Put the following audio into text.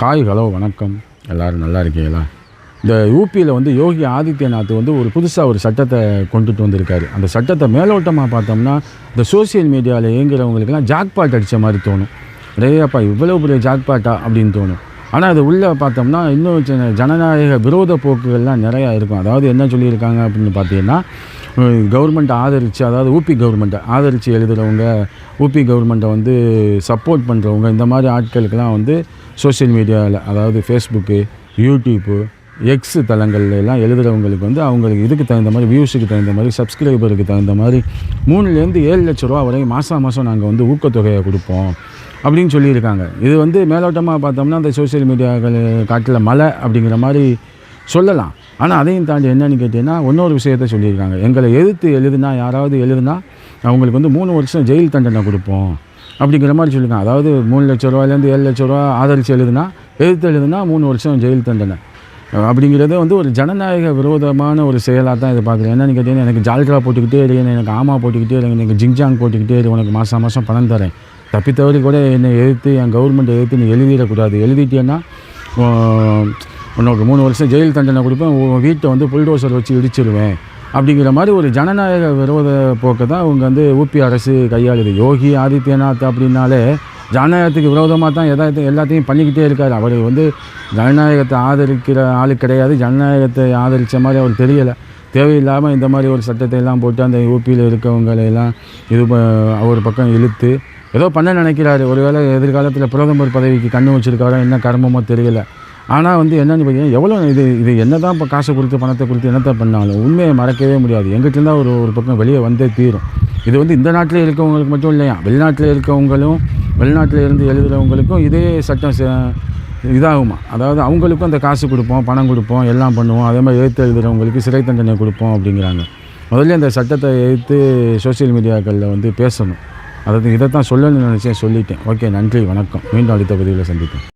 Hi hello வணக்கம். எல்லோரும் நல்லா இருக்கீங்களா? இந்த யூபியில் வந்து யோகி ஆதித்யநாத் வந்து ஒரு புதுசாக ஒரு சட்டத்தை கொண்டுட்டு வந்திருக்காரு. அந்த சட்டத்தை மேலோட்டமாக பார்த்தோம்னா இந்த சோஷியல் மீடியாவில் இயங்குறவங்களுக்கெல்லாம் ஜாக்பாட் அடித்த மாதிரி தோணும். நிறையப்பா இவ்வளோ பெரிய ஜாக்பாட்டா அப்படின்னு தோணும். ஆனால் அது உள்ளே பார்த்தோம்னா இன்னும் சின்ன ஜனநாயக விரோத போக்குகள்லாம் நிறையா இருக்கும். அதாவது என்ன சொல்லியிருக்காங்க அப்படின்னு பார்த்தீங்கன்னா கவர்மெண்ட்டை ஆதரித்து அதாவது ஊபி கவர்மெண்ட்டை ஆதரித்து எழுதுகிறவங்க ஊபி கவர்மெண்ட்டை வந்து சப்போர்ட் பண்ணுறவங்க இந்த மாதிரி ஆட்களுக்கெல்லாம் வந்து சோஷியல் மீடியாவில் அதாவது ஃபேஸ்புக்கு யூடியூப்பு எக்ஸ் தளங்கள்லாம் எல்லாம் எழுதுகிறவங்களுக்கு வந்து அவங்களுக்கு இதுக்கு தகுந்த மாதிரி வியூஸுக்கு தகுந்த மாதிரி சப்ஸ்கிரைபருக்கு தகுந்த மாதிரி மூணுலேருந்து ஏழு லட்ச ரூபா வரைக்கும் மாதம் மாதம் நாங்கள் வந்து ஊக்கத்தொகையை கொடுப்போம் அப்படின்னு சொல்லியிருக்காங்க. இது வந்து மேலோட்டமாக பார்த்தோம்னா அந்த சோஷியல் மீடியாக்கள் காட்டில் மழை அப்படிங்கிற மாதிரி சொல்லலாம். ஆனால் அதையும் தாண்டி என்னன்னு கேட்டிங்கன்னா இன்னொரு விஷயத்த சொல்லியிருக்காங்க. எங்களை எதிர்த்து எழுதுனா யாராவது எழுதுனா அவங்களுக்கு வந்து மூணு வருஷம் ஜெயில் தண்டனை கொடுப்போம். அப்படிங்கிற மாதிரி சொல்லியிருக்காங்க. அதாவது மூணு லட்ச ரூபாயிலேருந்து ஏழு லட்ச ரூபா ஆதரித்து எழுதுனா எதிர்த்து எழுதுனா மூணு வருஷம் ஜெயில் தண்டனை. அப்படிங்கிறது வந்து ஒரு ஜனநாயக விரோதமான ஒரு செயலாக தான் இதை பார்க்குறேன். என்னென்னு கேட்டிங்கன்னா எனக்கு ஜால்ரா போட்டுக்கிட்டே இரு எனக்கு ஆமா போட்டுக்கிட்டே இரு எனக்கு ஜிங்ஜாங் போட்டுக்கிட்டே இரு உனக்கு மாதம் மாதம் பணம் தரேன். தப்பித்தவரி கூட என்னை எதிர்த்து என் கவர்மெண்ட்டை எதிர்த்து நீ எழுதிடக்கூடாது. எழுதிட்டேன்னா உனக்கு மூணு வருஷம் ஜெயில் தண்டனை கொடுப்பேன் உன் வீட்டை வந்து புல்டோசர் வச்சு இடிச்சிருவேன். அப்படிங்கிற மாதிரி ஒரு ஜனநாயக விரோத போக்கை தான் அவங்க வந்து ஊபி அரசு கையாளுது. யோகி ஆதித்யநாத் அப்படின்னாலே ஜனநாயகத்துக்கு விரோதமாக தான் எதாவது எல்லாத்தையும் பண்ணிக்கிட்டே இருக்கார். அவர் வந்து ஜனநாயகத்தை ஆதரிக்கிற ஆள் கிடையாது. ஜனநாயகத்தை ஆதரித்த மாதிரி அவர் தெரியலை. தேவையில்லாமல் இந்த மாதிரி ஒரு சட்டத்தை எல்லாம் போட்டு அந்த யூபியில் இருக்கவங்களையெல்லாம் இது அவர் பக்கம் இழுத்து ஏதோ பண்ண நினைக்கிறாரு. ஒருவேளை எதிர்காலத்தில் பிரதமர் பதவிக்கு கண்ணு வச்சுருக்காரோ என்ன கர்மமோ தெரியலை. ஆனால் வந்து என்னென்னு பார்த்தீங்கன்னா எவ்வளோ இது இது என்ன தான் இப்போ காசை கொடுத்து பணத்தை கொடுத்து என்னத்தை பண்ணாலும் உண்மையை மறக்கவே முடியாது. எங்கிட்ட ஒரு ஒரு பக்கம் வெளியே வந்தே தீரும். இது வந்து இந்த நாட்டில் இருக்கவங்களுக்கு மட்டும் இல்லையா? வெளிநாட்டில் இருக்கவங்களும் வெளிநாட்டில் இருந்து எழுதுகிறவங்களுக்கும் இதே சட்டம் இதாகுமா? அதாவது அவங்களுக்கும் அந்த காசு கொடுப்போம் பணம் கொடுப்போம் எல்லாம் பண்ணுவோம். அதே மாதிரி எழுத்து எழுதுகிறவங்களுக்கு சிறை தண்டனை கொடுப்போம் அப்படிங்கிறாங்க. முதல்ல இந்த சட்டத்தை எழுத்து சோசியல் மீடியாக்களில் வந்து பேசணும். அதாவது இதைத்தான் சொல்லணும்னு நினச்சேன் சொல்லிட்டேன். ஓகே நன்றி வணக்கம். மீண்டும் அடுத்த பதிவில் சந்திப்பேன்